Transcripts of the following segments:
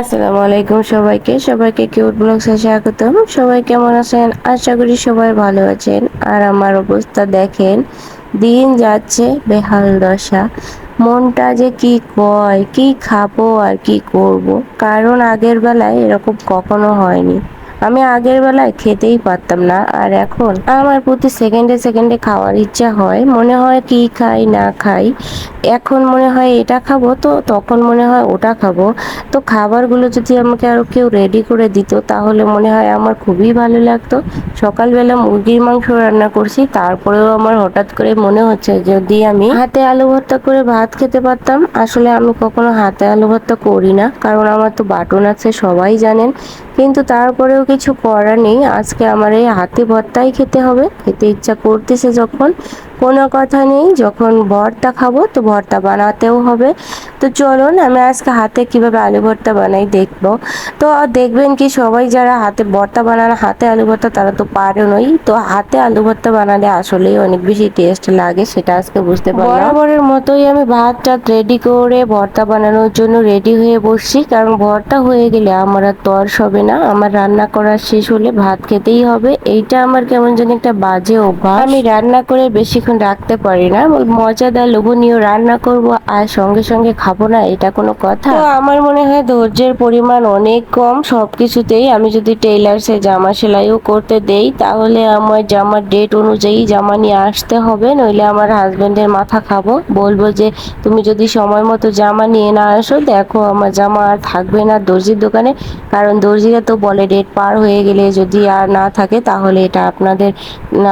আসসালামু আলাইকুম সবাইকে। সবাইকে কিউট ব্লগসে স্বাগতম। সবাই কেমন আছেন? আশা করি সবাই ভালো আছেন। আর আমার অবস্থা দেখেন, দিন যাচ্ছে বেহাল দশা। মনটা যে কি কয়, কি খাব আর কি করব। কারণ আগের বেলায় এরকম কখনো হয়নি। আমি আগের বেলায় খেতেই পারতাম না, আর এখন আমার প্রতি সেকেন্ডে সেকেন্ডে খাওয়ার ইচ্ছা হয়। মনে হয় কি খাই, না খাই। এখন মনে হয় এটা খাব, তো তখন মনে হয় ওটা খাব। তো খাবারগুলো যদি আমাকে আরও কেউ রেডি করে দিত, তাহলে মনে হয় আমার খুবই ভালো লাগতো। সকালবেলা মুরগির মাংস রান্না করছি, তারপরেও আমার হঠাৎ করে মনে হচ্ছে যদি আমি হাতে আলু ভর্তা করে ভাত খেতে পারতাম, আসলে আমি কখনো হাতে আলু ভর্তা করি না, কারণ আমার তো বাটন আছে, সবাই জানেন। কিন্তু তারপরেও কিছু করার নেই। আজকে আমার এই হাতে ভর্তাই খেতে হবে। খেতে ইচ্ছা করতেছে যখন। কোনো কথা নেই, যখন ভর্তা খাব তো ভর্তা বানাতেও হবে। তো চলুন আমি আজকে হাতে কীভাবে আলু ভর্তা বানাই দেখব। তো দেখবেন কি সবাই যারা হাতে ভর্তা বানানো হাতে আলু ভর্তা তারা তো পারেনই তো হাতে আলু ভর্তা বানালে আসলেই অনেক বেশি টেস্ট লাগে সেটা আজকে বুঝতে পারলাম। বরাবরের মতোই আমি ভাত টাত রেডি করে ভর্তা বানানোর জন্য রেডি হয়ে বসছি কারণ ভর্তা হয়ে গেলে আমার আর তর হবে না। আমার রান্না করা শেষ হলে ভাত খেতেই হবে। এইটা আমার কেমন যেন একটা বাজে অভ্যাস। আমি রান্না করে বেশিক্ষণ রাখতে পারি না। মজাদার লোভনীয় রান্না করব আর সঙ্গে সঙ্গে খাব। না, এটা কোনো কথা? তো আমার মনে হয় ধৈর্যের পরিমাণ অনেক কম। সবকিছুতেই আমি যদি টেইলার্সে জামা সেলাইও করতে দেই, তাহলে আমার জামার ডেট অনুযায়ী জামা নিয়ে আসতে হবে, নইলে আমার হাজবেন্ডের মাথা খাব। বলব যে, তুমি যদি সময় মতো জামা নিয়ে না আসো, দেখো আমার জামা আর থাকবে না দর্জির দোকানে। কারণ দর্জিরা তো বলে ডেট পার হয়ে গেলে যদি আর না থাকে, তাহলে এটা আপনাদের,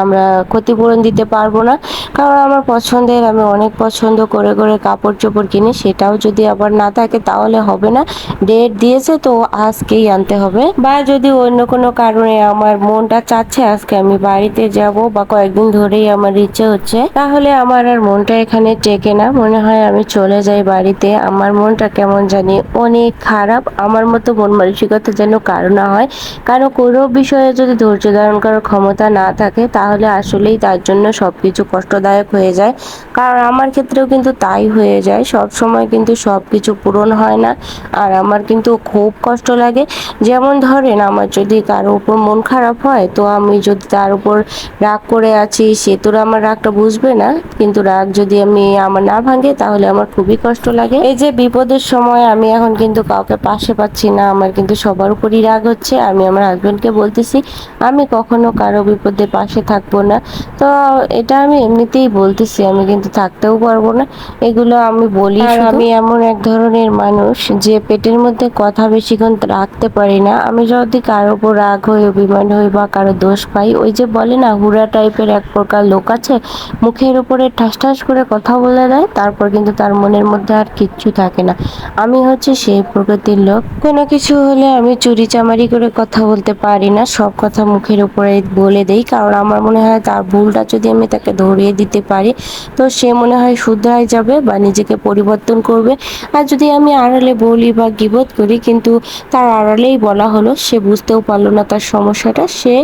আমরা ক্ষতিপূরণ দিতে পারব না। কারণ আমার পছন্দের, আমি অনেক পছন্দ করে করে কাপড় চোপড় কিনি, সেটাও যদি আবার না থাকে তাহলে হবে না। ডেট দিয়েছে তো আজকেই আনতে হবে। বা যদি অন্য কোনো কারণে আমার মনটা চাচ্ছে আজকে আমি বাড়িতে যাব বা কয়েকদিন ধরেই আমার ইচ্ছে হচ্ছে, তাহলে আমার আর মনটা এখানে টেকে না। মনে হয় আমি চলে যাই বাড়িতে। আমার মনটা কেমন জানি অনেক খারাপ। আমার মতো মন মানসিকতা যেন কারও না হয়। কারণ কোনো বিষয়ে যদি ধৈর্য ধারণ করার ক্ষমতা না থাকে, তাহলে আসলেই তার জন্য সব কিছু কষ্টদায়ক হয়ে যায়। কারণ আমার ক্ষেত্রেও কিন্তু তাই হয়ে যায়। সব সময় কিন্তু সব কিছু পূরণ হয় না। আর আমার কিন্তু খুব কষ্ট লাগে। যেমন ধরেন আমার যদি কারও উপর মন খারাপ হয়, তো আমি যদি তার উপর রাগ করে আছি, সে তো আমার রাগটা বুঝবে না। কিন্তু রাগ যদি আমি আমার না ভাঙে, তাহলে আমার খুবই কষ্ট লাগে। এই যে বিপদের সময় আমি এখন কিন্তু কাউকে পাশে পাচ্ছি না। আমার কিন্তু সবার উপরই রাগ হচ্ছে। আমি আমার হাজব্যান্ডকে বলতেছি, আমি কখনো কারও বিপদে পাশে থাকব না। তো এটা আমি এমনিতেই বলতেছি। আমি কিন্তু থাকতেও পারব না। এগুলো আমি বলি আমি এমন এক ধরনের মানুষ যে পেটের মধ্যে কথা বেশিক্ষণ রাখতে পারি না। আমি যদি কারও উপর রাগ হই অভিমান হই বা কারও দোষ পাই ওই যে বলে না হুড়া টাইপের এক প্রকার লোক আছে মুখের উপরে ঠাস ঠাস করে কথা বলে দেয় তারপর কিন্তু তার মনের মধ্যে আর কিচ্ছু থাকে না। আমি হচ্ছে সেই প্রকৃতির লোক। কোনো কিছু হলে আমি চুরি চামারি করে কথা বলতে পারি না সব কথা মুখের উপরে বলে দেই কারণ আমার মনে হয় তার ভুলটা যদি আমি তাকে ধরিয়ে দিতে পারি তো সে মনে হয় শুধরাই যাবে বা নিজেকে পরিবর্তন করবে। আর যদি আমি আড়ালে বলি বা গিবোধ করি, কিন্তু তার আড়ালেই বলা হলো, সে বুঝতেও পারল না তার সমস্যাটা। সে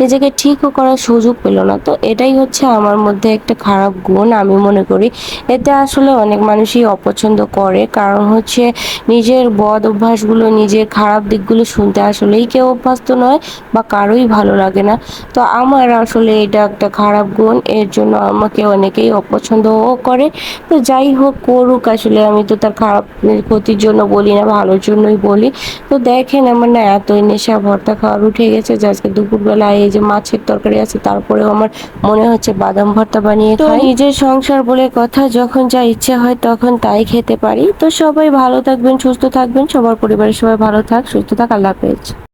নিজেকে ঠিকও করার সুযোগ পেল না। তো এটাই হচ্ছে আমার মধ্যে একটা খারাপ গুণ, আমি মনে করি। এতে আসলে অনেক মানুষই অপছন্দ করে। কারণ হচ্ছে নিজের বদ অভ্যাসগুলো, নিজের খারাপ দিকগুলো শুনতে আসলেই কেউ অভ্যস্ত নয় বা কারোই ভালো লাগে না। তো আমার আসলে এটা একটা খারাপ গুণ। এর জন্য আমাকে অনেকেই অপছন্দও করে। তো যাই হোক করুক আসলে আমি তো তার খারাপ ক্ষতির জন্য বলি না ভালোর জন্যই বলি। তো দেখেন আমার না এতই নেশা ভর্তা খাওয়ার উঠে গেছে যে আজকে দুপুরবেলা এই যে মাছের তরকারি আছে তারপরেও আমার মনে হচ্ছে বাদাম ভর্তা বানিয়ে খাই। নিজের সংসার বলে কথা যখন যা ইচ্ছে হয় তখন তাই খেতে পারি। তো সবাই ভালো থাকবেন সুস্থ থাকবেন সবার পরিবারের সবাই ভালো থাক সুস্থ থাক আল্লাহ হাফেজ।